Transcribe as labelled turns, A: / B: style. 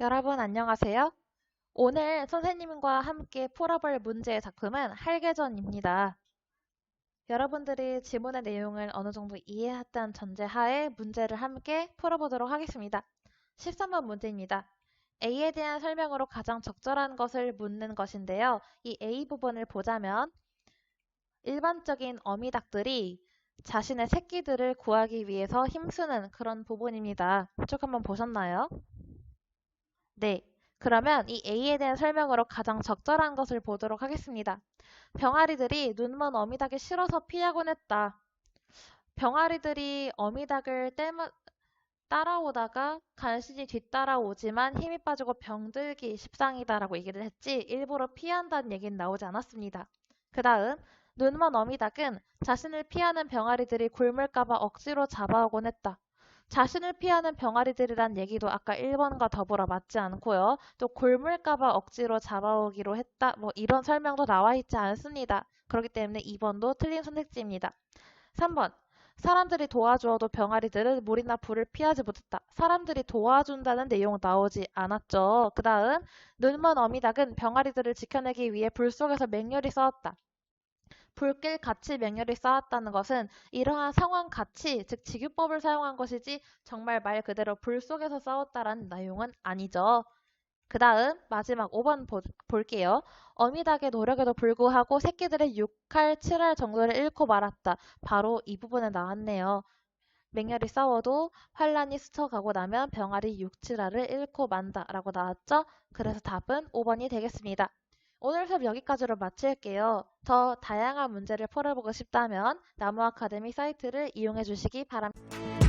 A: 여러분 안녕하세요. 오늘 선생님과 함께 풀어볼 문제의 작품은 할개전입니다. 여러분들이 지문의 내용을 어느 정도 이해했다는 전제하에 문제를 함께 풀어보도록 하겠습니다. 13번 문제입니다. A에 대한 설명으로 가장 적절한 것을 묻는 것인데요. 이 A 부분을 보자면 일반적인 어미닭들이 자신의 새끼들을 구하기 위해서 힘쓰는 그런 부분입니다. 쭉 한번 보셨나요? 네. 그러면 이 A에 대한 설명으로 가장 적절한 것을 보도록 하겠습니다. 병아리들이 눈먼 어미닭이 싫어서 피하곤 했다. 병아리들이 어미닭을 떼마, 따라오다가 간신히 뒤따라오지만 힘이 빠지고 병들기 십상이다라고 얘기를 했지 일부러 피한다는 얘기는 나오지 않았습니다. 그 다음 눈먼 어미닭은 자신을 피하는 병아리들이 굶을까봐 억지로 잡아오곤 했다. 자신을 피하는 병아리들이란 얘기도 아까 1번과 더불어 맞지 않고요. 또 굶을까봐 억지로 잡아오기로 했다. 뭐 이런 설명도 나와 있지 않습니다. 그렇기 때문에 2번도 틀린 선택지입니다. 3번. 사람들이 도와주어도 병아리들은 물이나 불을 피하지 못했다. 사람들이 도와준다는 내용 나오지 않았죠. 그 다음 눈먼 어미닭은 병아리들을 지켜내기 위해 불 속에서 맹렬히 싸웠다. 불길 같이 맹렬히 쌓았다는 것은 이러한 상황 같이, 즉 직유법을 사용한 것이지 정말 말 그대로 불 속에서 싸웠다라는 내용은 아니죠. 그 다음 마지막 5번 보, 볼게요. 어미닭의 노력에도 불구하고 새끼들의 6할, 7할 정도를 잃고 말았다. 바로 이 부분에 나왔네요. 맹렬히 싸워도 환란이 스쳐가고 나면 병아리 6, 7알을 잃고 만다 라고 나왔죠? 그래서 답은 5번이 되겠습니다. 오늘 수업 여기까지로 마칠게요. 더 다양한 문제를 풀어보고 싶다면 나무 아카데미 사이트를 이용해 주시기 바랍니다.